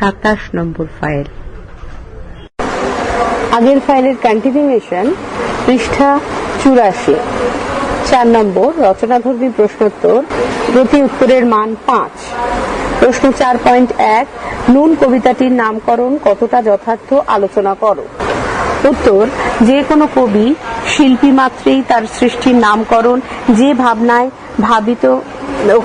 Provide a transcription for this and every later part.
সাতাশ নম্বর ফাইল। আগের ফাইলের কন্টিনিউয়েশন পৃষ্ঠা চুরাশি। চার নম্বর, রচনাধর্মী প্রশ্নোত্তর, প্রতি উত্তরের মান পাঁচ। প্রশ্ন চার পয়েন্ট এক, নুন কবিতাটির নামকরণ কতটা যথার্থ আলোচনা করো? উত্তর, যে কোনো কবি, শিল্পী মাত্রেই তার সৃষ্টির নামকরণ যে ভাবনায় ভাবিত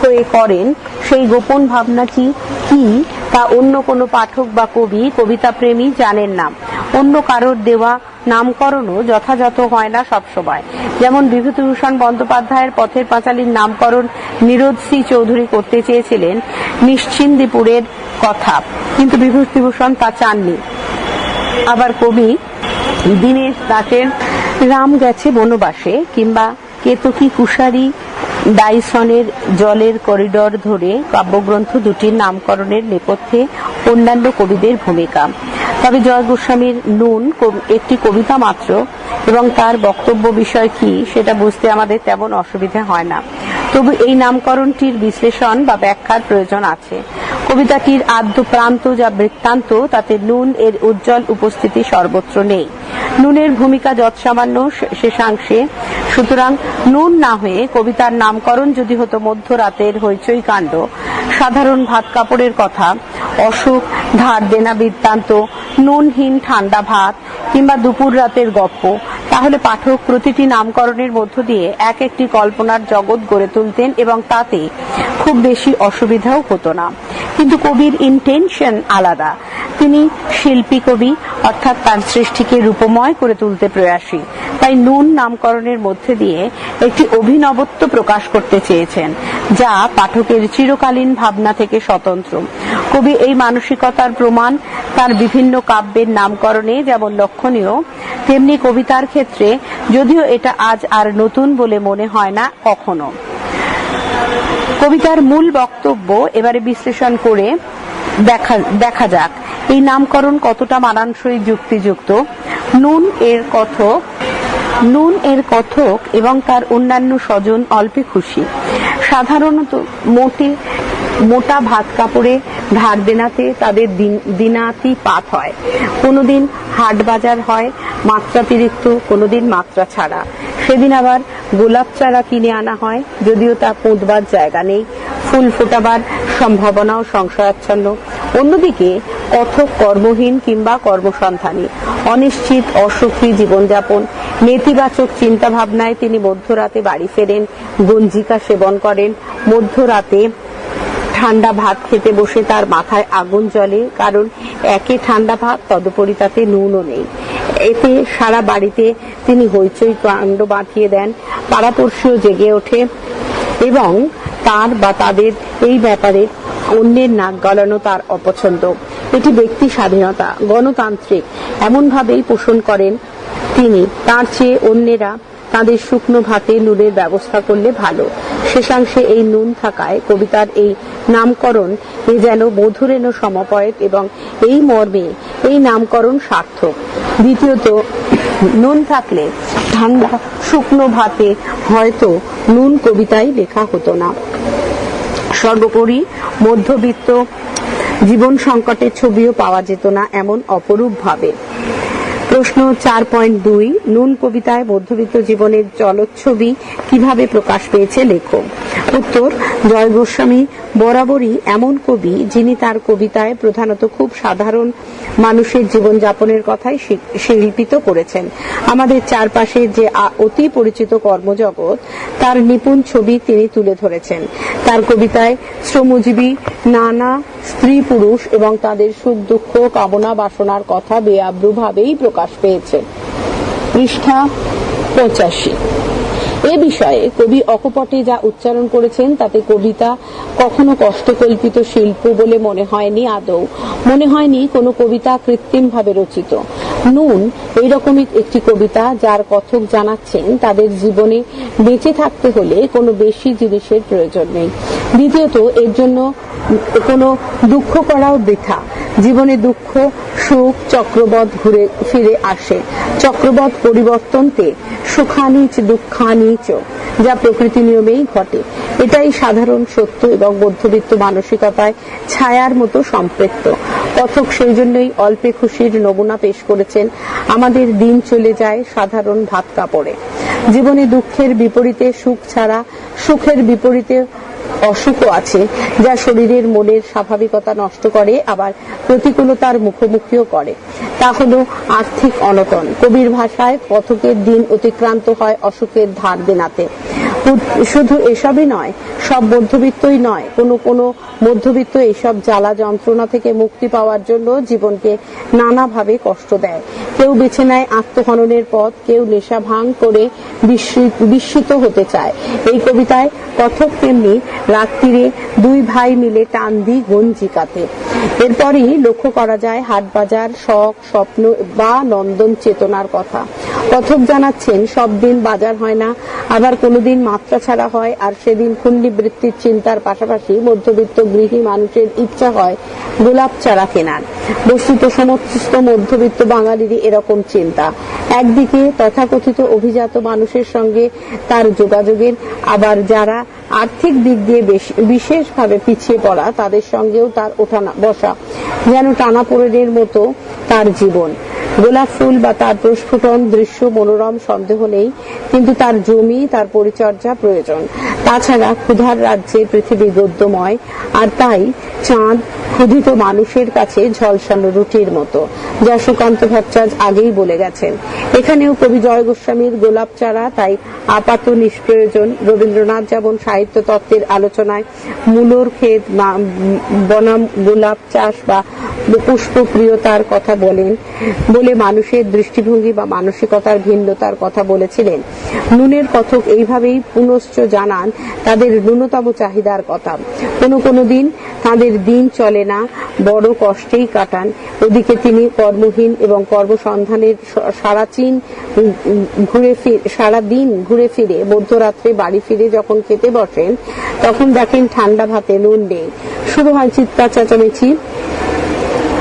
হয়ে করেন সেই গোপন ভাবনাটি কি তা অন্য কোনো পাঠক বা কবি কবিতা প্রেমী জানেন না। অন্য কারোর দেওয়া নামকরণও যথাযথ হয় না সবসময়। যেমন বিভূতিভূষণ বন্দ্যোপাধ্যায়ের পথের পাঁচালীর নামকরণ নিরোধ সি চৌধুরী করতে চেয়েছিলেন নিশ্চিন্দিপুরের কথা। কিন্তু বিভূতিভূষণ তা চাননি। আবার কবি দীনেশ দাসের রাম গেছে বনবাসে কিংবা কেতকী কুশারি? ডাইসনের জলের করিডর ধরে কাব্যগ্রন্থ দুটির নামকরণের নেপথ্যে অন্যান্য কবিদের ভূমিকা। তবে জয় গোস্বামীর নুন একটি কবিতা মাত্র এবং তার বক্তব্য বিষয় কি সেটা বুঝতে আমাদের তেমন অসুবিধা হয় না। তবু এই নামকরণটির বিশ্লেষণ বা ব্যাখ্যার প্রয়োজন আছে। কবিতাটির আদ্য প্রান্ত যা বৃত্তান্ত, তাতে নুন এর উজ্জ্বল উপস্থিতি সর্বত্র নেই। নুনের ভূমিকা যৎসামান্য শেষাংশে। সুতরাং নুন না হয়ে কবিতার নামকরণ যদি হতো মধ্যরাতের হইচই কাণ্ড সাধারণ ভাত কাপড়ের কথা অসুখ ধার, দেনা বৃত্তান্ত, নুনহীন ঠান্ডা ভাত কিংবা দুপুর রাতের গপ্প তাহলে পাঠক প্রতিটি নামকরণের মধ্য দিয়ে এক একটি কল্পনার জগৎ গড়ে তুলতেন এবং তাতে খুব বেশি অসুবিধাও হতো না। কিন্তু কবির ইন্টেনশন আলাদা। তিনি শিল্পী কবি, অর্থাৎ তার সৃষ্টিকে রূপময় করে তুলতে প্রয়াসী। তাই নুন নামকরণের মধ্যে দিয়ে একটি অভিনবত্ব প্রকাশ করতে চেয়েছেন, যা পাঠকের চিরকালীন ভাবনা থেকে স্বতন্ত্র। কবি এই মানসিকতার প্রমাণ তার বিভিন্ন কাব্যের নামকরণে যেমন লক্ষণীয়, তেমনি কবিতার ক্ষেত্রে যদিও এটা আজ আর নতুন বলে মনে হয় না কখনো। কবিতার মূল বক্তব্য এবারে বিশ্লেষণ করে দেখা দেখা যাক। এই নামকরণ কতটা মানানসই যুক্তিযুক্ত? নুন এর কথক নুন এর কথক এবং তার অন্যান্য স্বজন অল্পে খুশি। সাধারণত মোটে, মোটা ভাত কাপড়ে ধার দেনাতে তাদের দিনাতি পাত হয়। কোনোদিন হাট বাজার হয়, মাত্রাতিরিক্ত, কোনোদিন মাত্রা ছাড়া। সেদিন আবার গোলাপ চারা কিনে আনা হয়, যদিও তা পুঁতবার জায়গা নেই। ফুল ফোটাবার সম্ভাবনাও সংশয়াচ্ছন্ন। অন্যদিকে কথক কর্মহীন কিংবা কর্মসন্ধানী, অনিশ্চিত, অসুখী জীবনযাপন নেতিবাচক চিন্তা ভাবনায় তিনি মধ্যরাতে বাড়ি ফেরেন, গঞ্জিকা সেবন করেন। মধ্যরাতে ঠান্ডা ভাত খেতে বসে তার মাথায় আগুন জ্বলে, কারণ একে ঠান্ডা ভাত, তদুপরি তাতে নুনও নেই। এতে সারা বাড়িতে তিনি হইচই কাণ্ড বাঁধিয়ে দেন। পাড়াপড়শিও জেগে ওঠে এবং তার বা তাদের এই ব্যাপারে অন্যের নাক গলানো তার অপছন্দ। এটি ব্যক্তি স্বাধীনতা, গণতান্ত্রিক। এমনভাবেই পোষণ করেন তিনি। তার চেয়ে অন্যেরা তাদের শুকনো ভাতে নুনের ব্যবস্থা করলে ভালো। শেষাংশে এই নুন থাকায় কবিতার এই নামকরণ এ যেন মধুরেণ সমপয়েত এবং এই মর্মে এই নামকরণ সার্থক। দ্বিতীয়ত, নুন থাকলে ঠান্ডা শুকনো ভাতে হয়তো নুন কবিতাই লেখা হতো না। সর্বোপরি মধ্যবিত্ত জীবন সংকটের ছবিও পাওয়া যেত না এমন অপরূপ ভাবে প্রশ্ন চার পয়েন্ট দুই, নুন কবিতায় মধ্যবিত্ত জীবনের জলচ্ছবি কীভাবে প্রকাশ পেয়েছে লেখো উত্তর, জয় গোস্বামী, বরাবরই এমন কবি যিনি তার কবিতায় প্রধানত খুব সাধারণ মানুষের জীবনযাপনের কথাই শিল্পিত করেছেন। আমাদের চারপাশে যে অতি পরিচিত কর্মজগৎ, তার নিপুণ ছবি তিনি তুলে ধরেছেন। তার কবিতায় শ্রমজীবী নানা স্ত্রী পুরুষ এবং তাদের সুখ দুঃখ কামনা বাসনার কথা বেআব্রুভাবেই প্রকাশ পেয়েছে। পৃষ্ঠা পঁচাশি। এ বিষয়ে কবি অকপটে যা উচ্চারণ করেছেন, তাতে কবিতা কখনো কষ্টকল্পিত শিল্প বলে মনে হয়নি আদৌ। মনে হয়নি কোনো কবিতা কৃত্রিমভাবে রচিত। নুন এইরকমই একটি কবিতা যার কথক জানাচ্ছেন, তাদের জীবনে বেঁচে থাকতে হলে কোনো বেশি জিনিসের প্রয়োজন নেই। দ্বিতীয়ত, এর জন্য কোনো দুঃখ করাও বৃথা। জীবনে দুঃখ, সুখ চক্রবধ ঘুরে ফিরে আসে। চক্রবধ পরিবর্তনতে সুখানিচ দুঃখানিচ যা প্রকৃতি নিয়মেই ঘটে। এটাই সাধারণ সত্য এবং মধ্যবিত্ত মানসিকতায় ছায়ার মতো সম্পৃক্ত। কথক সেই জন্যই অল্পে খুশির নমুনা পেশ করেছেন, আমাদের দিন চলে যায় সাধারণ ভাত কাপড়ে। জীবনে দুঃখের বিপরীতে সুখ ছাড়া সুখের বিপরীতে অসুখও আছে, যা শরীরের মনের স্বাভাবিকতা নষ্ট করে, আবার প্রতিকূলতার মুখোমুখিও করে। তা হল আর্থিক অনটন। কবির ভাষায়, পথকের দিন অতিক্রান্ত হয় অসুখের ধার দেনাতে। শুধু এসবই নয়, সব মধ্যবিত্তই নয়, কোনো কোনো মধ্যবিত্ত এইসব জ্বালা যন্ত্রণা থেকে মুক্তি পাওয়ার জন্য জীবনকে নানাভাবে কষ্ট দেয়। কেউ বেছে নেয় আত্মহননের পথ, কেউ নেশা ভাঙ করে বিস্মিত- হতে চায়। এই কবিতায় কথক তেমনি রাত্রিরে দুই ভাই মিলে টান দি গঞ্জিকাতে। এরপরই লক্ষ্য করা যায় হাটবাজার, শখ, স্বপ্ন বা নন্দন চেতনার কথা। কথক জানাচ্ছেন, সব দিন বাজার হয় না, আবার কোনোদিন মাত্রা ছাড়া হয়, আর সেদিন খুন্ডি বৃত্তির চিন্তার পাশাপাশি মধ্যবিত্ত গৃহী মানুষের ইচ্ছা হয় গোলাপ চারা কেনার। বস্তুত সমস্ত মধ্যবিত্ত বাঙালিরই এরকম চিন্তা। একদিকে তথাকথিত অভিজাত মানুষের সঙ্গে তার যোগাযোগের, আবার যারা আর্থিক দিক দিয়ে বিশেষভাবে পিছিয়ে পড়া, তাদের সঙ্গেও তার ওঠানা বসা যেন টানাপোড়েনের মতো তার জীবন। গোলাপ ফুল বা তার প্রস্ফুটন দৃশ্য, মনোরম, সন্দেহ নেই, কিন্তু তার জমি, তার পরিচর্যা প্রয়োজন। তাছাড়া ক্ষুধার রাজ্যে পৃথিবী গদ্যময় আর তাই চাঁদ ক্ষুধিত মানুষের কাছে ঝলসানো রুটির মতো, যা সুকান্ত ভট্টাচার্য আগেই বলে গেছেন। এখানেও কবি জয় গোস্বামীর গোলাপ চারা, তাই আপাত নিষ্প্রয়োজন। রবীন্দ্রনাথ যেমন সাহিত্য তত্ত্বের আলোচনায় মূলর ক্ষেত বনাম গোলাপ চাষ বা পুষ্পপ্রিয়তার কথা বলেন বলে মানুষের দৃষ্টিভঙ্গি বা মানসিকতার ভিন্নতার কথা বলেছিলেন। নুনের কথক এইভাবেই পুনশ্চ জানান, তাদের ন্যূনতম চাহিদার কথা। কোনো কোনো দিন তাদের দিন চলে না বড় কষ্টেই কাটান। ওদিকে তিনি কর্মহীন এবং কর্মসন্ধানের স- সারা চীন উম, উম, ঘুরে সারা দিন ঘুরে ফিরে মধ্যরাত্রে বাড়ি ফিরে যখন খেতে বসেন তখন দেখেন ঠান্ডা ভাতে নুন নেই। শুরু হয় চিৎকার চেঁচামেচি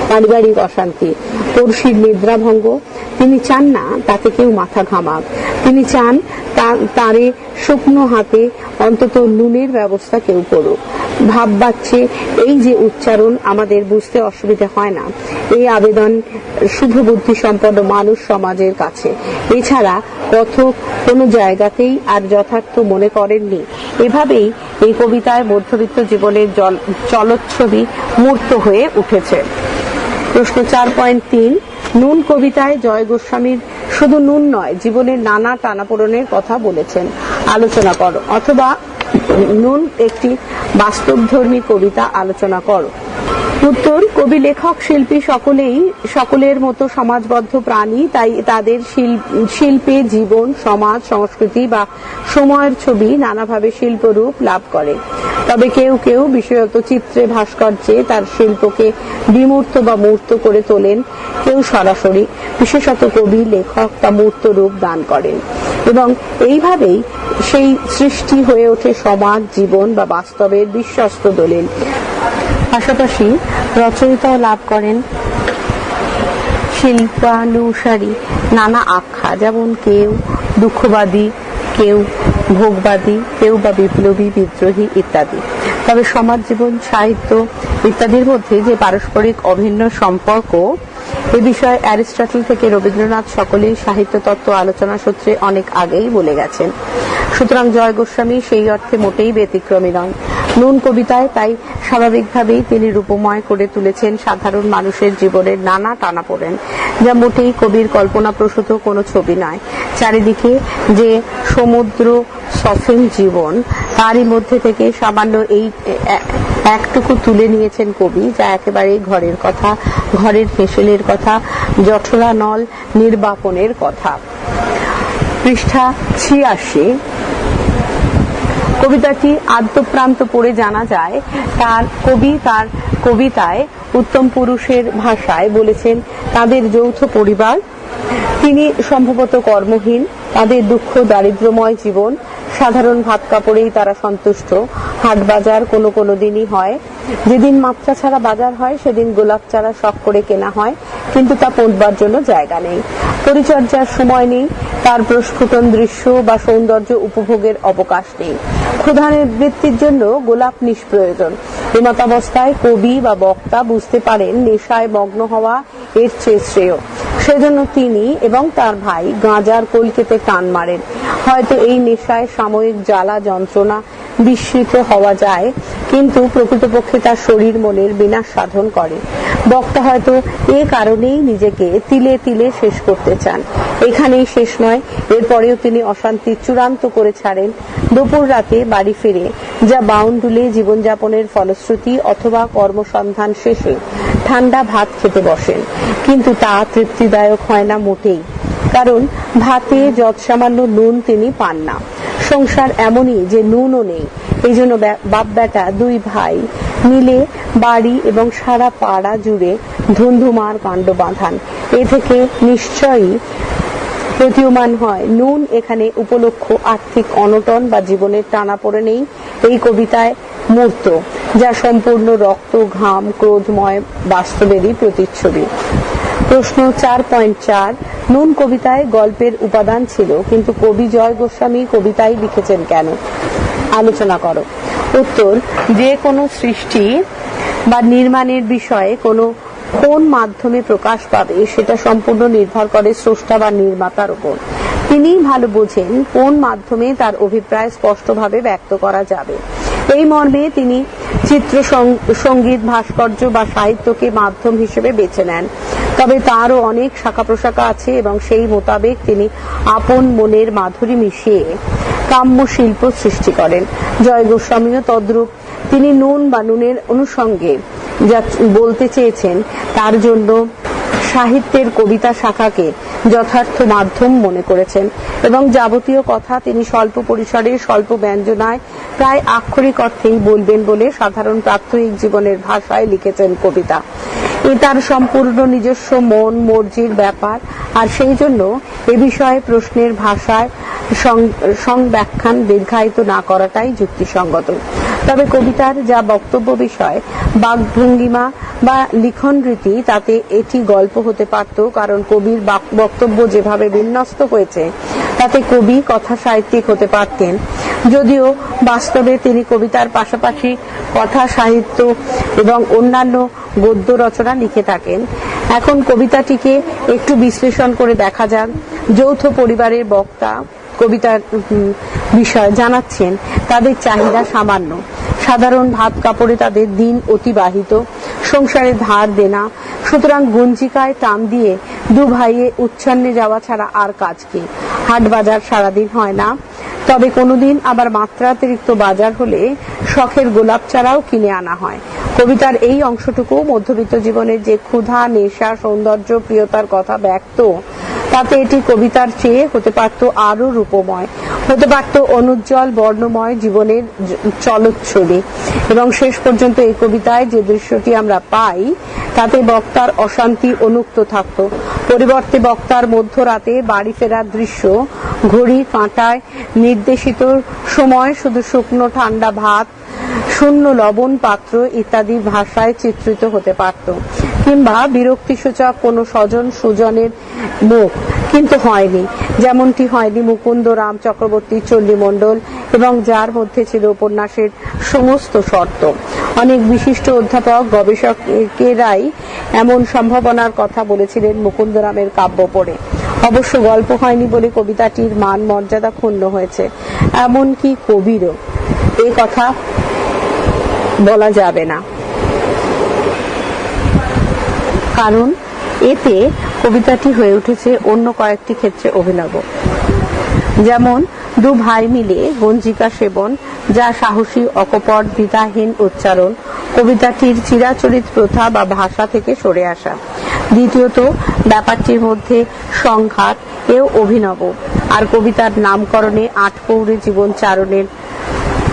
পারিবারিক অশান্তি পড়শির নিদ্রাভঙ্গ। তিনি চান না তাতে কেউ মাথা ঘামাক। তিনি চান তারে শুকনো হাতে অন্তত নুনের ব্যবস্থা কেউ করুক। ভাব বাচ্ছে এই যে উচ্চারণ আমাদের বুঝতে অসুবিধা হয় না। এই আবেদন শুভ বুদ্ধি সম্পন্ন মানুষ সমাজের কাছে। এছাড়া কথক কোনো জায়গাতেই আর যথার্থ মনে করেননি। এভাবেই এই কবিতায় মধ্যবিত্ত জীবনের চলচ্ছবি মূর্ত হয়ে উঠেছে। প্রশ্ন চার পয়েন্ট তিন, নুন কবিতায় জয় গোস্বামীর শুধু নুন নয়, জীবনের নানা টানাপোড়নের কথা বলেছেন। আলোচনা করো, অথবা নুন একটি বাস্তবধর্মী কবিতা আলোচনা করো। উত্তর, কবি, লেখক, শিল্পী সকলেই, সকলের মতো সমাজবদ্ধ প্রাণী, তাই তাদের শিল- শিল্পে জীবন, সমাজ, সংস্কৃতি বা সময়ের ছবি নানাভাবে শিল্পরূপ লাভ করে। তবে কেউ কেউ বিশেষত চিত্রে ভাস্কর্যে তার শিল্পকে বিমূর্ত বা মূর্ত করে তোলেন। কেউ সরাসরি বিশেষত কবি, লেখক তা মূর্ত রূপ দান করেন। এবং এইভাবেই সেই সৃষ্টি হয়ে ওঠে সমাজ, জীবন বা বাস্তবের বিশ্বস্ত দলিল। পাশাপাশি রচয়িতাও লাভ করেন শিল্পানুসারী নানা আখ্যা, যেমন কেউ দুঃখবাদী, কেউ ভোগবাদী, কেউ বা বিপ্লবী, বিদ্রোহী ইত্যাদি। তবে সমাজ জীবন, সাহিত্য ইত্যাদির মধ্যে যে পারস্পরিক অভিন্ন সম্পর্ক এ বিষয়ে অ্যারিস্টটল থেকে রবীন্দ্রনাথ সকলেই সাহিত্য, তত্ত্ব, আলোচনা সূত্রে অনেক আগেই বলে গেছেন। সুতরাং জয় গোস্বামী সেই অর্থে মোটেই ব্যতিক্রমী নন। নুন কবিতায় তাই স্বাভাবিকভাবেই তিনি রূপময় করে তুলেছেন সাধারণ মানুষের জীবনের নানা টানাপোড়েন, যা মোটেই কবির কল্পনাপ্রসূত কোনো ছবি নয়। চারিদিকে যে সমুদ্র সফিন জীবন, তারই মধ্যে থেকে সামান্য এই একটুকু তুলে নিয়েছেন কবি, যা একেবারে ঘরের কথা, ঘরের ফেসলের কথা জঠরা নল নির্বাপনের কথা। পৃষ্ঠা ছিয়াশি। কবিতাটি আদ্যপ্রান্ত পড়ে জানা যায়, তার কবি তার কবিতায় উত্তম পুরুষের ভাষায় বলেছেন, তাদের যৌথ পরিবার, তিনি সম্ভবত কর্মহীন, তাদের দুঃখ, দারিদ্র্যময় জীবন সাধারণ ভাত কাপড়েই তারা সন্তুষ্ট। হাট বাজার কোনো কোনো দিনই হয়। যেদিন মাত্রা ছাড়া বাজার হয়, সেদিন গোলাপ চারা শখ করে কেনা হয়, কিন্তু তা পৌঁছবার জন্য জায়গা নেই। পরিচর্যার সময় নেই, তার প্রস্ফুটন দৃশ্য বা সৌন্দর্য উপভোগের অবকাশ নেই। ক্ষুধা নিবৃত্তির জন্য গোলাপ নিষ্প্রয়োজন। এমতাবস্থায় কবি বা বক্তা বুঝতে পারেন, নেশায় মগ্ন হওয়া এর চেয়ে শ্রেয়। সেজন্য তিনি এবং তার ভাই গাঁজার কলকেতে টান মারেন। হয়তো এই নেশায় সাময়িক জ্বালা যন্ত্রণা বিস্মিত হওয়া যায়, কিন্তু প্রকৃতপক্ষে তার শরীর মনের বিনাশ সাধন করে। বক্তা হয়তো এ কারণেই নিজেকে তিলে তিলে শেষ করতে চান। এখানেই শেষ নয়, এরপরেও তিনি অশান্তি চূড়ান্ত করে ছাড়েন দুপুর রাতে বাড়ি ফিরে, যা বাউন্ডুলে জীবনযাপনের ফলশ্রুতি অথবা কর্মসন্ধান শেষে ঠান্ডা ভাত খেতে বসেন। কিন্তু তা তৃপ্তিদায়ক হয় না মোটেই, কারণ ভাতে যৎসামান্য নুন তিনি পান না। সংসার এমনই যে নুনও নেই। এই জন্য বাপ বেটা দুই ভাই মিলে বাড়ি এবং সারা পাড়া জুড়ে ধুন্ধুমার কাণ্ড বাঁধান। এ থেকে নিশ্চয়ই প্রতীয়মান হয়। নুন এখানে উপলক্ষ আর্থিক অনটন বা জীবনের টানা পড়ে নেই। এই কবিতায় মূর্ত, যা সম্পূর্ণ রক্ত, ঘাম, ক্রোধময় বাস্তবেরই প্রতিচ্ছবি। প্রশ্ন চার পয়েন্ট চার নুন কবিতায় গল্পের উপাদান ছিল, কিন্তু কবি জয় গোস্বামী কবিতাই লিখেছেন কেন? আলোচনা করো। উত্তর, যে কোনো সৃষ্টি বা নির্মাণের বিষয়ে কোনো কোন মাধ্যমে প্রকাশ পাবে, সেটা সম্পূর্ণ নির্ভর করে স্রষ্টা বা নির্মাতার উপর। তিনি ভালো বোঝেন কোন মাধ্যমে তার অভিপ্রায় স্পষ্টভাবে ব্যক্ত করা যাবে। এই মর্মে তিনি চিত্র সংগীত, ভাস্কর্য বা সাহিত্যকে মাধ্যম হিসেবে বেছে নেন। তবে তারও অনেক শাখা প্রশাখা আছে এবং সেই মোতাবেক তিনি আপন মনের মাধুরী মিশিয়ে কাম্য শিল্প সৃষ্টি করেন। জয় গোস্বামীও তদ্রূপ। তিনি নুন বা নুনের অনুষঙ্গে যা বলতে চেয়েছেন, তার জন্য সাহিত্যের কবিতা শাখাকে যথার্থ মাধ্যম মনে করেছেন এবং যাবতীয় কথা তিনি স্বল্প পরিসরে, স্বল্প ব্যঞ্জনায় প্রায় আক্ষরিক অর্থেই বলবেন বলে সাধারণ প্রাত্যহিক জীবনের ভাষায় লিখেছেন কবিতা। এ তার সম্পূর্ণ নিজস্ব মন, মর্জির ব্যাপার, আর সেই জন্য এ বিষয়ে প্রশ্নের ভাষায় সংব্যাখ্যান দীর্ঘায়িত না করাটাই যুক্তিসঙ্গত। তবে কবিতার যা বক্তব্য বিষয় বাকভঙ্গিমা বা লিখন রীতি, তাতে এটি গল্প হতে পারত, কারণ কবির বক্তব্য যেভাবে বিন্যস্ত হয়েছে, তাতে কবি কথা সাহিত্যিক হতে পারতেন। যদিও বাস্তবে তিনি কবিতার পাশাপাশি কথা সাহিত্য এবং অন্যান্য গদ্য রচনা লিখে থাকেন। এখন কবিতাটিকে একটু বিশ্লেষণ করে দেখা যাক। যৌথ পরিবারের বক্তা কবিতার বিষয় জানাচ্ছেন, তাদের চাহিদা সামান্য। সাধারণ ভাত কাপড়ে তাদের দিন অতিবাহিত। সংসারে ধার দেনা। সুতরাং গঞ্জিকায় টান দিয়ে দু ভাইয়ে উচ্ছন্নে যাওয়া ছাড়া আর কাজ কি? হাট বাজার সারাদিন হয় না। তবে কোনোদিন আবার মাত্রাতিরিক্ত বাজার হলে শখের গোলাপ চারাও কিনে আনা হয়। কবিতার এই অংশটুকু মধ্যবিত্ত জীবনের যে ক্ষুধা, নেশা, সৌন্দর্য, প্রিয়তার কথা ব্যক্ত তাতে এটি কবিতার চেয়ে হতে পারত আরও রূপময়। হতে পারত অনুজ্জ্বল, বর্ণময় জীবনের চলচ্ছবি। এবং শেষ পর্যন্ত এই কবিতায় যে দৃশ্যটি আমরা পাই, তাতে বক্তার অশান্তি অনুক্ত থাকত। পরিবর্তে বক্তার মধ্যরাতে বাড়ি ফেরার দৃশ্য, ঘড়ি কাঁটায় নির্দেশিত সময়, শুধু শুকনো ঠান্ডা ভাত, শূন্য লবণ পাত্র ইত্যাদি ভাষায় চিত্রিত হতে পারত। কিংবা বিরক্তিসূচক কোনো স্বজন সুজনের মুখ কিন্তু হয়নি। যেমনটি হয়নি মুকুন্দ রাম চক্রবর্তী চল্লী মণ্ডল এবং যার মধ্যে ছিল উপন্যাসের সমস্ত শর্ত। অনেক বিশিষ্ট অধ্যাপক, গবেষকেরাই এমন সম্ভাবনার কথা বলেছিলেন মুকুন্দরামের কাব্য পড়ে। অবশ্য গল্প হয়নি বলে কবিতাটির মান মর্যাদা ক্ষুণ্ণ হয়েছে। এমনকি কবিরও। এ কথা বলা যাবে না। কারণ এতে কবিতাটি হয়ে উঠেছে অন্য কয়েকটি ক্ষেত্রে অভিনব। যেমন, দু ভাই মিলে গঞ্জিকা সেবন, যা সাহসী, অকপট, দ্বিধাহীন উচ্চারণ, কবিতাটির চিরাচরিত প্রথা বা ভাষা থেকে সরে আসা। দ্বিতীয়ত, ব্যাপারটির মধ্যে সংঘাত, এও অভিনব। আর কবিতার নামকরণে আটপৌরে জীবন চারণের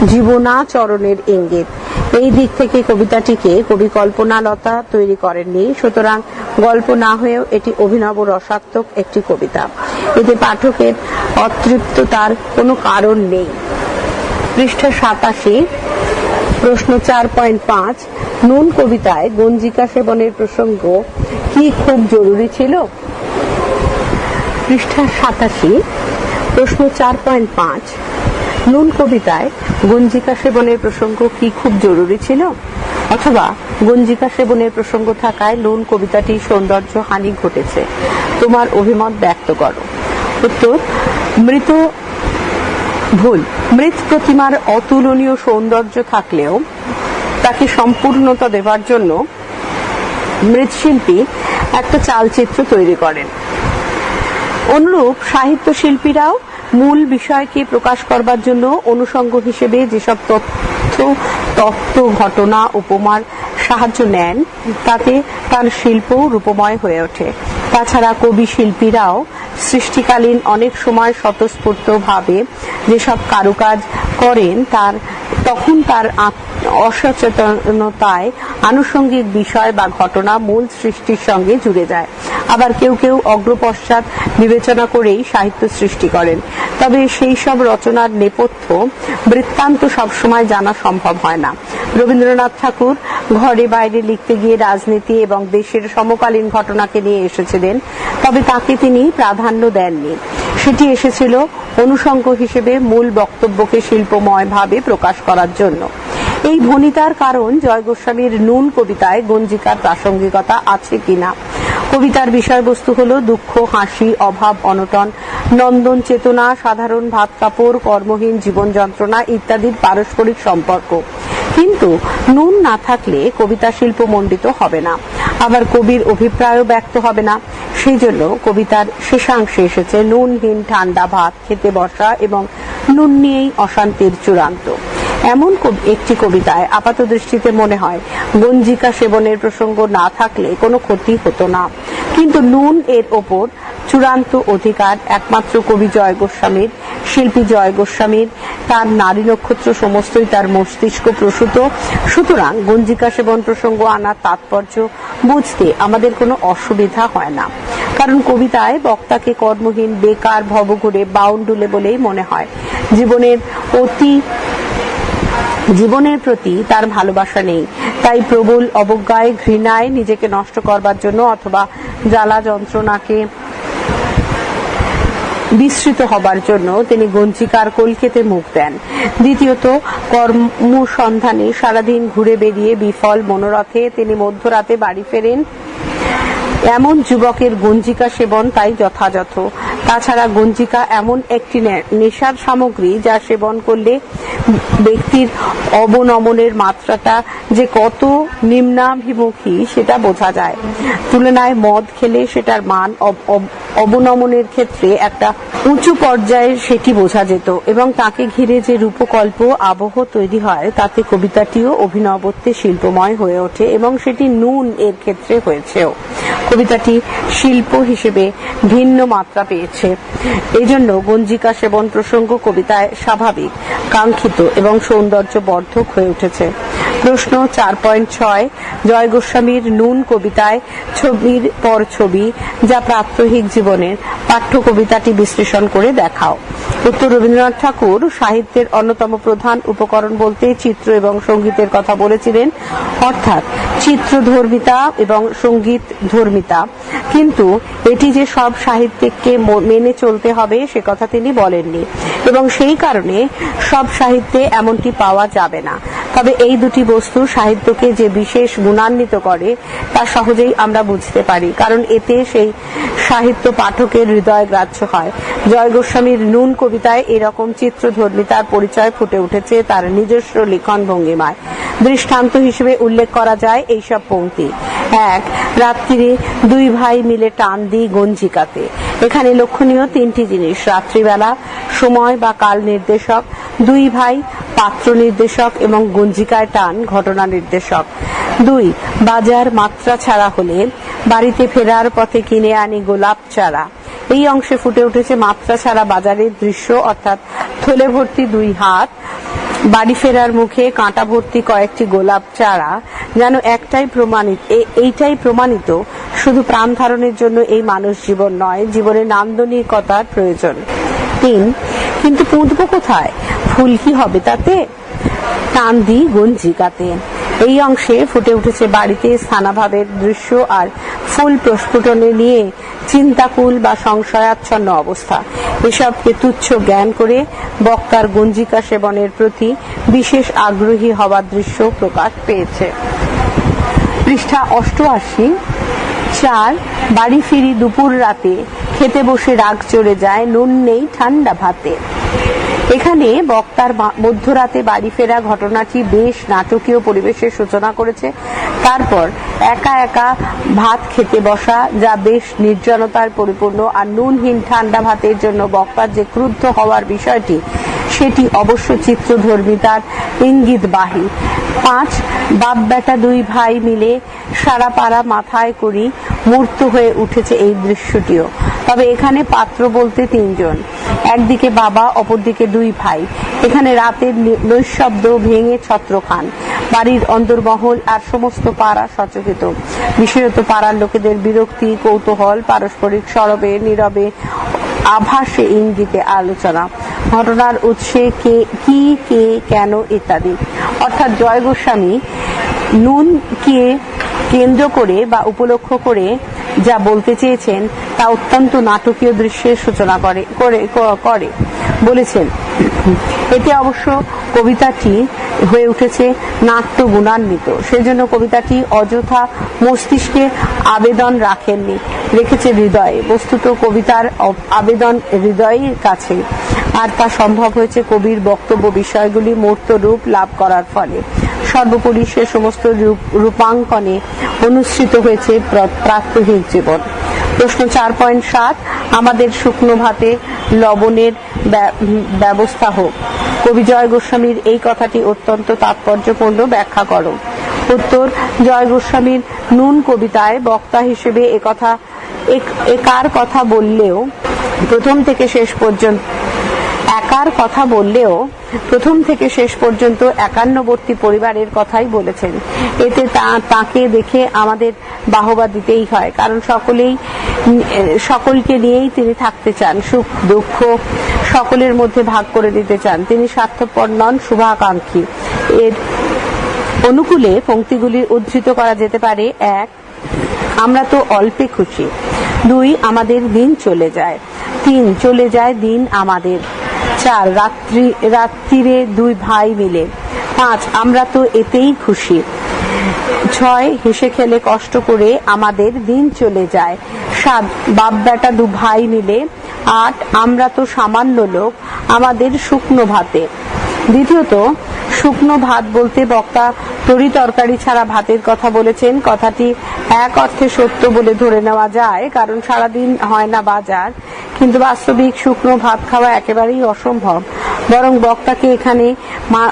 জীবনাচরণের ইঙ্গিত। এই দিক থেকে কবিতাটিকে কবি কল্পনালতা তৈরি করেননি। সুতরাং গল্প না হয়েও এটি অভিনব রসাত্মক একটি কবিতা। এতে পাঠকের অতৃপ্ততার কোনো কারণ নেই। পৃষ্ঠা সাতাশি, প্রশ্ন চার পয়েন্ট পাঁচ, নুন কবিতায় গঞ্জিকা সেবনের প্রসঙ্গ কি খুব জরুরি ছিল? পৃষ্ঠা সাতাশি, প্রশ্ন চার পয়েন্ট পাঁচ নুন কবিতায় গঞ্জিকা সেবনের প্রসঙ্গ কি খুব জরুরি ছিল? অথবা গঞ্জিকা সেবনের প্রসঙ্গ থাকায় নুন কবিতাটি সৌন্দর্য হানি ঘটেছে। তোমার অভিমত ব্যক্ত করো। উত্তর, মৃত ভুল। মৃত প্রতিমার অতুলনীয় সৌন্দর্য থাকলেও তাকে সম্পূর্ণতা দেওয়ার জন্য মৃৎশিল্পী একটা চালচিত্র তৈরি করেন। অনুরূপ সাহিত্য শিল্পীরাও মূল বিষয়কে প্রকাশ করবার জন্য অনুষঙ্গ হিসেবে যেসব তথ্য তত্ত্ব ঘটনা, উপমার সাহায্য নেন, তাতে তার শিল্প রূপময় হয়ে ওঠে। তাছাড়া কবি শিল্পীরাও সৃষ্টিকালীন অনেক সময় স্বতঃস্ফূর্তভাবে যেসব কারুকাজ করেন, তার তখন তার অসচেতনতায় আনুষঙ্গিক বিষয় বা ঘটনা মূল সৃষ্টির সঙ্গে জুড়ে যায়। আবার কেউ কেউ অগ্রপশ্চাৎ বিবেচনা করেই সাহিত্য সৃষ্টি করেন। তবে সেই সব রচনার নেপথ্য বৃত্তান্ত সবসময় জানা সম্ভব হয় না। রবীন্দ্রনাথ ঠাকুর ঘরে বাইরে লিখতে গিয়ে রাজনীতি এবং দেশের সমকালীন ঘটনাকে নিয়ে এসেছিলেন, তবে তাকে তিনি প্রাধান্য দেননি। সেটি এসেছিল অনুষঙ্গ হিসেবে মূল বক্তব্যকে শিল্পময় ভাবে প্রকাশ করার জন্য। এই ভনিতার কারণ জয় গোস্বামীর নুন কবিতায় গঞ্জিকার প্রাসঙ্গিকতা আছে কিনা? কবিতার বিষয়বস্তু হলো দুঃখ, হাসি, অভাব, অনটন, নন্দন চেতনা, সাধারণ ভাত কাপড়, কর্মহীন জীবন যন্ত্রণা ইত্যাদির পারস্পরিক সম্পর্ক। কিন্তু নুন না থাকলে কবিতা শিল্প মণ্ডিত হবে না। আবার কবির অভিপ্রায়ও ব্যক্ত হবে না। সেই জন্য কবিতার শেষাংশে এসেছে নুনহীন ঠান্ডা ভাত, খেতে বসা এবং নুন নিয়েই অশান্তির চূড়ান্ত। এমন একটি কবিতায় আপাত দৃষ্টিতে মনে হয়, গঞ্জিকা সেবনের প্রসঙ্গ না থাকলে কোনো ক্ষতি হতো না। কিন্তু নুন এর ওপর চূড়ান্ত অধিকার একমাত্র কবি জয় গোস্বামীর, শিল্পী জয় গোস্বামীর। তার নারী নক্ষত্র সমস্তই তার মস্তিষ্ক প্রসূত। সুতরাং গঞ্জিকা সেবন প্রসঙ্গ আনার তাৎপর্য বুঝতে আমাদের কোনো অসুবিধা হয় না। কারণ কবিতায় বক্তাকে কর্মহীন, বেকার, ভবঘুরে বাউন্ডুলে বলেই মনে হয়। জীবনের অতি জীবনের প্রতি তার ভালোবাসা নেই। তাই প্রবল অবজ্ঞায়, ঘৃণায় নিজেকে নষ্ট করবার জন্য অথবা জ্বালা যন্ত্রণাকে বিস্মৃত হবার জন্য তিনি গঞ্জিকার কলকেতে মুখ দেন। দ্বিতীয়ত, কর্মসন্ধানে সারাদিন ঘুরে বেরিয়ে বিফল মনোরথে তিনি মধ্যরাতে বাড়ি ফেরেন। এমন যুবকের গঞ্জিকা সেবন তাই যথাযথ। তাছাড়া গঞ্জিকা এমন একটি নেশার সামগ্রী যা সেবন করলে ব্যক্তির অবনমনের মাত্রাটা যে কত নিম্নাভিমুখী সেটা বোঝা যায়। তুলনায় মদ খেলে সেটার মান অব- অব- অবনমনের ক্ষেত্রে একটা উঁচু পর্যায়ে সেটি বোঝা যেত এবং তাকে ঘিরে যে রূপকল্প আবহ তৈরি হয়, তাতে কবিতাটিও অভিনবত্বে শিল্পময় হয়ে ওঠে এবং সেটি নুন এর ক্ষেত্রে হয়েছেও। কবিতাটি শিল্প হিসেবে ভিন্ন মাত্রা পেয়েছে। এই জন্য গঞ্জিকা সেবন প্রসঙ্গ কবিতায় স্বাভাবিক, কাঙ্ক্ষিত এবং সৌন্দর্য বর্ধক হয়ে উঠেছে। প্রশ্ন চার পয়েন্ট ছয়, জয় গোস্বামীর নুন কবিতায় ছবির পর ছবি যা প্রাত্যহিক জীবনের পাঠ্য কবিতাটি বিশ্লেষণ করে দেখাও। উত্তর রবীন্দ্রনাথ ঠাকুর সাহিত্যের অন্যতম প্রধান উপকরণ বলতে চিত্র এবং সঙ্গীতের কথা বলেছিলেন। অর্থাৎ চিত্রধর্মিতা এবং সংগীত ধর্মিতা কিন্তু এটি যে সব সাহিত্যিককে মেনে চলতে হবে, সে কথা তিনি বলেননি। এবং সেই কারণে সব সাহিত্যে এমনটি পাওয়া যাবে না। তবে এই দুটি বস্তু সাহিত্যকে যে বিশেষ গুণান্বিত করে, তা সহজেই আমরা বুঝতে পারি। কারণ এতে সেই সাহিত্য পাঠকের হৃদয় গ্রাহ্য হয়। জয় গোস্বামীর নুন কবিতায় এরকম চিত্রধর্মিতার পরিচয় ফুটে উঠেছে তার নিজস্ব লিখন ভঙ্গিমায়। দৃষ্টান্ত হিসেবে উল্লেখ করা যায় এইসব পংক্তি এক রাত্রিরে দুই ভাই মিলে টান দিই গঞ্জিকাতে। এখানে লক্ষণীয় তিনটি জিনিস, রাত্রিবেলা, সময় বা কাল নির্দেশক, দুই ভাই পাত্র নির্দেশক এবং গঞ্জিকায় টান ঘটনা নির্দেশক। দুই, বাজার মাত্রা ছাড়া হলে বাড়িতে ফেরার পথে কিনে আনি গোলাপ চারা। এই অংশে ফুটে উঠেছে মাত্রা ছাড়া বাজারের দৃশ্য, অর্থাৎ থলে ভর্তি দুই হাত বাড়ি ফেরার মুখে কাঁটা ভর্তি কয়েকটি গোলাপ চারা যেন একটাই প্রমাণিত এইটাই প্রমাণিত শুধু প্রাণ ধারণের জন্য এই মানুষ জীবন নয়, জীবনে নান্দনিকতার প্রয়োজন। তিন, কিন্তু পুঁতব কোথায়? ফুল কি হবে তাতে? টান দিই গঞ্জিকাতে। এই অংশে ফুটে উঠেছে বাড়িতে স্থানাভাবের দৃশ্য আর ফুল প্রস্ফুটনে নিয়ে চিন্তাকুল বা সংশয়াচ্ছন্ন অবস্থা। এসবকে তুচ্ছ জ্ঞান করে বক্তার গঞ্জিকা সেবনের প্রতি বিশেষ আগ্রহী হওয়ার দৃশ্য প্রকাশ পেয়েছে। পৃষ্ঠা অষ্টআশি, চার, বাড়ি ফিরি দুপুর রাতে, খেতে বসে রাগ চড়ে যায়, নুন নেই ঠান্ডা ভাতে। এখানে বক্তার মধ্যরাতে বাড়ি ফেরা ঘটনাটি বেশ নাটকীয় পরিবেশের সূচনা করেছে। তারপর একা একা ভাত খেতে বসা যা বেশ নির্জনতার পরিপূর্ণ আর নুনহীন ঠান্ডা ভাতের জন্য বক্তার যে ক্রুদ্ধ হওয়ার বিষয়টি সেটি অবশ্য চিত্রধর্মিতার ইঙ্গিত বাহী। পাঁচ বাপ বেটা দুই ভাই মিলে সারা পাড়া মাথায় করি মূর্ত হয়ে উঠেছে এই দৃশ্যটিও। তবে এখানে পাত্র বলতে তিনজন। একদিকে বাবা, অপরদিকে দুই ভাই। এখানে রাতের নৈশব্দ ভেঙে ছত্র খান বাড়ির অন্দরমহল আর সমস্ত পাড়া সচকিত। বিশেষত পাড়ার লোকেদের বিরক্তি, কৌতূহল, পারস্পরিক সরবে, নীরবে আভাসে ইঙ্গিতে আলোচনা। ঘটনার উৎসে কে, কি, কে, কেন ইত্যাদি। অর্থাৎ জয় গোস্বামী নুন কে কেন্দ্র করে বা উপলক্ষ করে যা বলতে চেয়েছেন তা অত্যন্ত নাটকীয় দৃশ্যের সূচনা করে করে। বলেছেন এতে অবশ্য কবিতাটি হয়ে উঠেছে নাট্য গুণান্বিত সেজন্য কবিতাটি অযথা মস্তিষ্কে আবেদন রাখেননি, রেখেছে হৃদয়ে। বস্তুত কবিতার আবেদন হৃদয়ের কাছে। আর তা সম্ভব হয়েছে কবির বক্তব্য বিষয়গুলি মূর্ত রূপ লাভ করার ফলে। সর্বোপরি সে সমস্ত রূপ- রূপাঙ্কনে অনুসৃত হয়েছে প্র- প্রাত্যহিক জীবন। প্রশ্ন চার পয়েন্ট সাত, আমাদের শুকনো ভাতে লবণের ব্য- ব্যবস্থা হোক। কবি জয় গোস্বামীর এই কথাটি অত্যন্ত তাৎপর্যপূর্ণ ব্যাখ্যা করো। উত্তর, জয় গোস্বামীর নুন কবিতায় বক্তা হিসেবে একথা এক- একার কথা বললেও প্রথম থেকে শেষ পর্যন্ত একার কথা বললেও প্রথম থেকে শেষ পর্যন্ত একান্নবর্তী পরিবারের কথাই বলেছেন। এতে তাকে দেখে আমাদের বাহবা দিতেই হয়, কারণ সকলেই, সকলকে নিয়েই তিনি থাকতে চান, সুখ, দুঃখ সকলের মধ্যে ভাগ করে দিতে চান। তিনি স্বার্থপর নন, শুভাকাঙ্ক্ষী। এর অনুকূলে পঙ্ক্তিগুলি উদ্ধৃত করা যেতে পারে, এক, আমরা তো অল্পে খুশি। দুই, আমাদের দিন চলে যায়। তিন, চলে যায় দিন আমাদের। চার রাত্রি, রাত্রিরে দুই ভাই মিলে। পাঁচ, আমরা তো এতেই খুশি। ছয়, হেসে খেলে কষ্ট করে আমাদের দিন চলে যায়। সাত বাপ বেটা দু ভাই মিলে। আট, আমরা তো সামান্য লোক, আমাদের শুকনো ভাতে। দ্বিতীয়ত, শুকনো ভাত বলতে বক্তা তরি তরকারি ছাড়া ভাতের কথা বলেছেন। কথাটি এক অর্থে সত্য বলে ধরে নেওয়া যায়, কারণ সারাদিন হয় না বাজার। কিন্তু বাস্তবিক শুকনো ভাত খাওয়া একেবারেই অসম্ভব। বরং বক্তাকে এখানে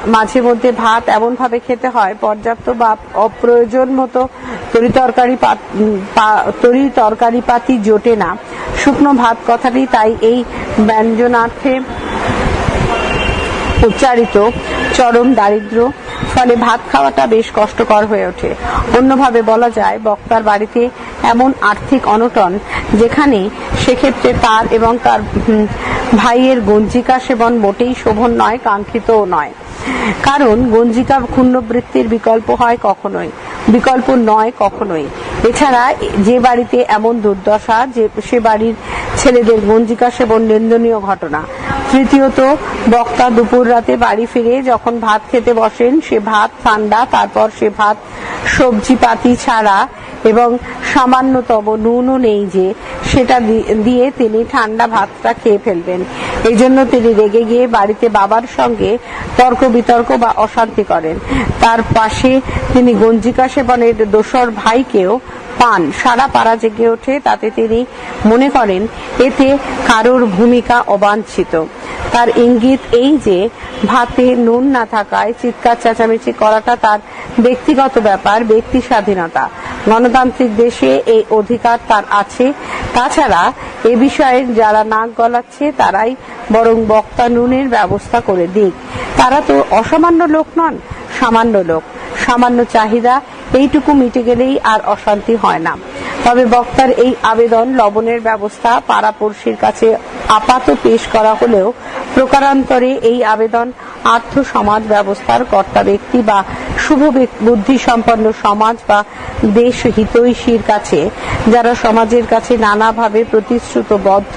মাঝে মধ্যে ভাত এমন ভাবে খেতে হয়, পর্যাপ্ত বা অপ্রয়োজন মতো তরি তরকারি পাত- পা- তরি তরকারি পাতি জোটে না। শুকনো ভাত কথাটি তাই এই ব্যঞ্জনার্থে উচ্চারিত। চরম দারিদ্র ফলে ভাত খাওয়াটা বেশ কষ্টকর হয়ে ওঠে। অন্যভাবে বলা যায়, বক্তার বাড়িতে এমন আর্থিক অনটন যেখানে সেক্ষেত্রে তার এবং তার ভাইয়ের গঞ্জিকা সেবন মোটেই শোভন নয়, কাঙ্ক্ষিতও নয়। কারণ গঞ্জিকা ক্ষুণ্ণবৃত্তির বিকল্প হয় কখনোই, বিকল্প নয় কখনোই। এছাড়া যে বাড়িতে এমন দুর্দশা, যে সে বাড়ির ছেলেদের গঞ্জিকা সেবন নিন্দনীয় ঘটনা। তৃতীয়ত, বক্তা দুপুর রাতে বাড়ি ফিরে যখন ভাত খেতে বসেন, সে ভাত, ঠান্ডা, তারপর সে ভাত সবজি পাতি ছাড়া এবং সামান্যতম নুনও নেই যে, সেটা দিয়ে তিনি ঠান্ডা ভাতটা খেয়ে ফেলবেন। এই জন্য তিনি রেগে গিয়ে বাড়িতে বাবার সঙ্গে তর্ক বিতর্ক বা অশান্তি করেন। তার পাশে তিনি গঞ্জিকা সেবনের দোসর ভাইকেও পান। সারা পাড়া জেগে ওঠে, তাতে তিনি মনে করেন এতে কারোর ভূমিকা অবাঞ্ছিত। তার ইঙ্গিত এই যে, ভাতে নুন না থাকায় চিৎকার চেঁচামেচি করাটা তার ব্যক্তিগত ব্যাপার, ব্যক্তি স্বাধীনতা। গণতান্ত্রিক দেশে এই অধিকার তার আছে। তাছাড়া এ বিষয়ে যারা নাক গলাচ্ছে, তারাই বরং বক্তা নুনের ব্যবস্থা করে দিক। তারা তো অসামান্য লোক নন, সামান্য লোক। সামান্য চাহিদা, এইটুকু মিটে গেলেই আর অশান্তি হয় না। তবে বক্তার এই আবেদন, লবণের ব্যবস্থা পাড়াপড়শির কাছে আপাত পেশ করা হলেও প্রকারান্তরে এই আবেদন আর্থ সমাজ ব্যবস্থার কর্তা ব্যক্তি বা শুভ বুদ্ধি সম্পন্ন সমাজ বা দেশ হিতৈষীর কাছে, যারা সমাজের কাছে নানাভাবে প্রতিশ্রুতবদ্ধ,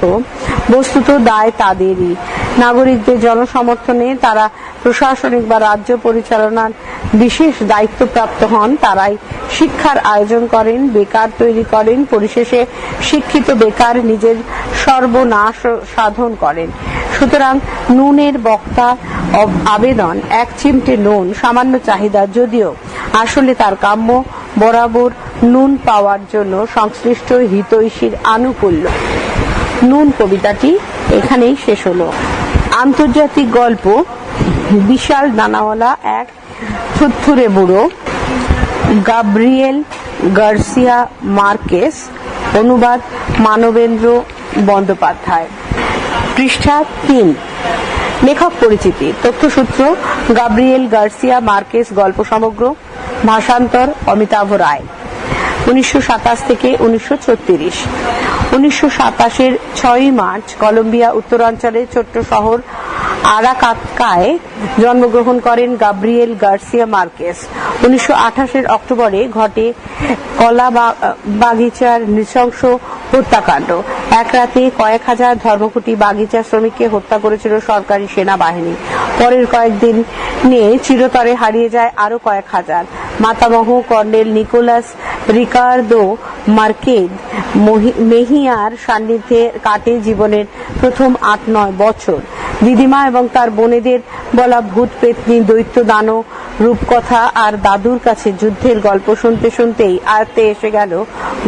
বস্তুত দায় তাদেরই। নাগরিকদের জনসমর্থনে তারা প্রশাসনিক বা রাজ্য পরিচালনার বিশেষ দায়িত্বপ্রাপ্ত হন তারাই। শিক্ষার আয়োজন করেন, বেকার তৈরি করেন, পরিশেষে শিক্ষিত বেকার নিজের সর্বনাশ সাধন করেন। সুতরাং নুনের বক্তা আবেদন, এক চিমটে নুন, সামান্য চাহিদা যদিও আসলে তার কাম্য, বরাবর নুন পাওয়ার জন্য সংশ্লিষ্ট হিতৈষীর আনুকূল্য। নুন কবিতাটি এখানেই শেষ হলো। আন্তর্জাতিক গল্প বিশাল দানাওয়ালা এক থুরথুরে বুড়ো, গাব্রিয়েল গার্সিয়া মার্কেস, অনুবাদ মানবেন্দ্র বন্দ্যোপাধ্যায়। পৃষ্ঠা তিন। লেখক পরিচিতি, তথ্যসূত্র, গাব্রিয়েল গার্সিয়া মার্কেস গল্প সমগ্র, ভাষান্তর, অমিতাভ রায়। উনিশশো সাতাশ থেকে উনিশশো ছত্রিশ। উনিশশো সাতাশের ছয়ই মার্চ, কলম্বিয়া, উত্তরাঞ্চলের ছোট্ট শহর আরাকাতকায় জন্মগ্রহণ করেন গাব্রিয়েল গার্সিয়া মার্কেস। উনিশশো আঠাশের অক্টোবরে ঘটে কলা বাগিচার নৃশংস হত্যাকাণ্ড। এক রাতে কয়েক হাজার ধর্মকুটি বাগিচা শ্রমিককে হত্যা করেছিল সরকারি সেনাবাহিনী। পরের কয়েকদিন নিয়ে চিরতরে হারিয়ে যায় আরও কয়েক হাজার। মাতামহ কর্নেল নিকোলাস রিকার্দো মার্কেদ মেহিয়ার সান্নিধ্যে কাটে জীবনের প্রথম আট নয় বছর। দিদিমা এবং তার বোনেদের বলা ভূত, পেতনি, দৈত্য দানো রূপকথা আর দাদুর কাছে যুদ্ধের গল্প শুনতে শুনতেই আয়ত্তে এসে গেল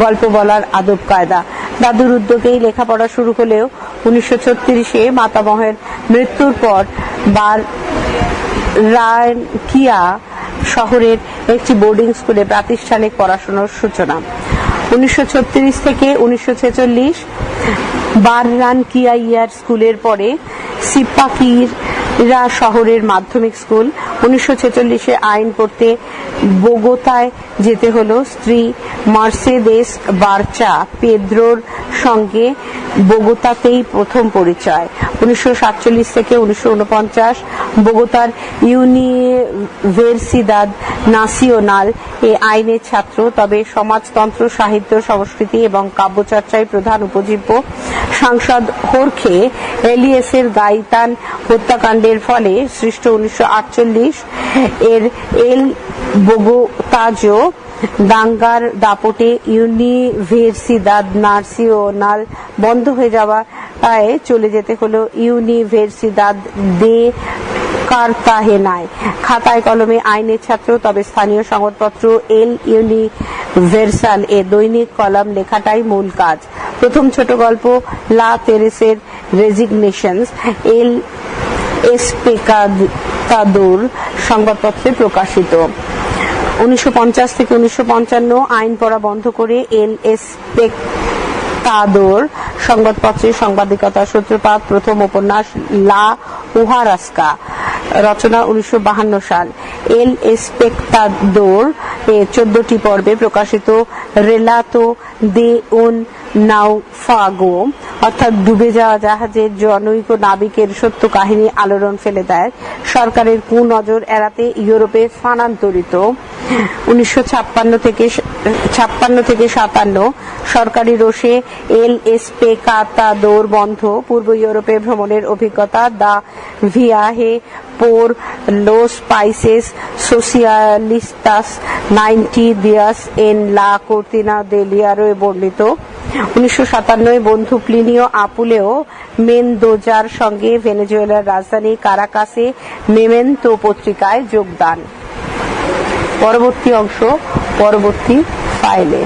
গল্প বলার আদব কায়দা। দাদুর উদ্যোগেই লেখাপড়া শুরু হলেও উনিশশো ছত্রিশে মাতামহের মৃত্যুর পর বার রায়কিয়া শহরের একটি বোর্ডিং স্কুলে প্রাতিষ্ঠানিক পড়াশোনার সূচনা। উনিশশো ছত্রিশ থেকে উনিশশো ছেচল্লিশ বাররান কিয়া ইয়ার স্কুলের পরে Sipakir সিপাকিরা শহরের মাধ্যমিক স্কুল। উনিশশো ছেচল্লিশে আইন পড়তে বোগোতায় যেতে হলো স্ত্রী মার্সেদেস বার্চা পেদ্রোর সঙ্গে বোগোতাতেই প্রথম পরিচয়। উনিশশো সাতচল্লিশ থেকে উনিশশো উনপঞ্চাশ বোগোতার ইউনিভার্সিদাদ নাসিওনাল এ আইনের ছাত্র। তবে সমাজতন্ত্র, সাহিত্য, সংস্কৃতি এবং কাব্যচর্চায় প্রধান উপজীব্য সাংসদ হোরখে এলিয়েসের গাইতান হত্যাকাণ্ডের ফলে সৃষ্ট উনিশশো আটচল্লিশ এর এল বোগোতাজো দাঙ্গার দাপটে ইউনিভার্সিদাদ নার্সিওনাল বন্ধ হয়ে যাওয়ায় চলে যেতে হলো ইউনিভার্সিদাদ দে কার্তাহেনায় খাতায় কলমে আইনের ছাত্র, তবে স্থানীয় সংবাদপত্র এল ইউনিভার্সাল এ দৈনিক কলাম লেখাটাই মূল কাজ। প্রথম ছোট গল্প লা তেরেসের রেজিগনেশনস। এল এসপেকাদোর সংবাদপত্রে প্রকাশিত। উনিশশো পঞ্চাশ থেকে উনিশশো আইন পড়া বন্ধ করে এল এসপেক্তাদোর সংবাদপত্রের সাংবাদিকতার সূত্রপাত, প্রথম উপন্যাস লা উহারাস্কা, রচনা উনিশশো সাল। এল এসপেক্তাদোর এ চোদ্দটি পর্বে প্রকাশিত রেলাতো দে উন নাউফাগো অর্থাৎ ডুবে যাওয়া জাহাজের জনৈক নাবিকের সত্য কাহিনী আলোড়ন ফেলে দেয়। সরকারের কুনজর এড়াতে ইউরোপে স্থানান্তরিত। উনিশশো ছাপ্পান্ন থেকে ছাপ্পান্ন থেকে সাতান্ন, সরকারি রোষে এল এসপে কাতাদোর বন্ধ। পূর্ব ইউরোপে ভ্রমণের অভিজ্ঞতা, দা ভিয়াহে los países socialistas 90 días en la cortina del hierro বর্ণিত। উনিশশো সাতান্নয় বন্ধু প্লিনীয় আপুলেও মেনদোজার সঙ্গে ভেনেজুয়েলার রাজধানী কারাকাসে মেমেন্তো পত্রিকায় যোগদান। পরবর্তী অংশ পরবর্তী ফাইলে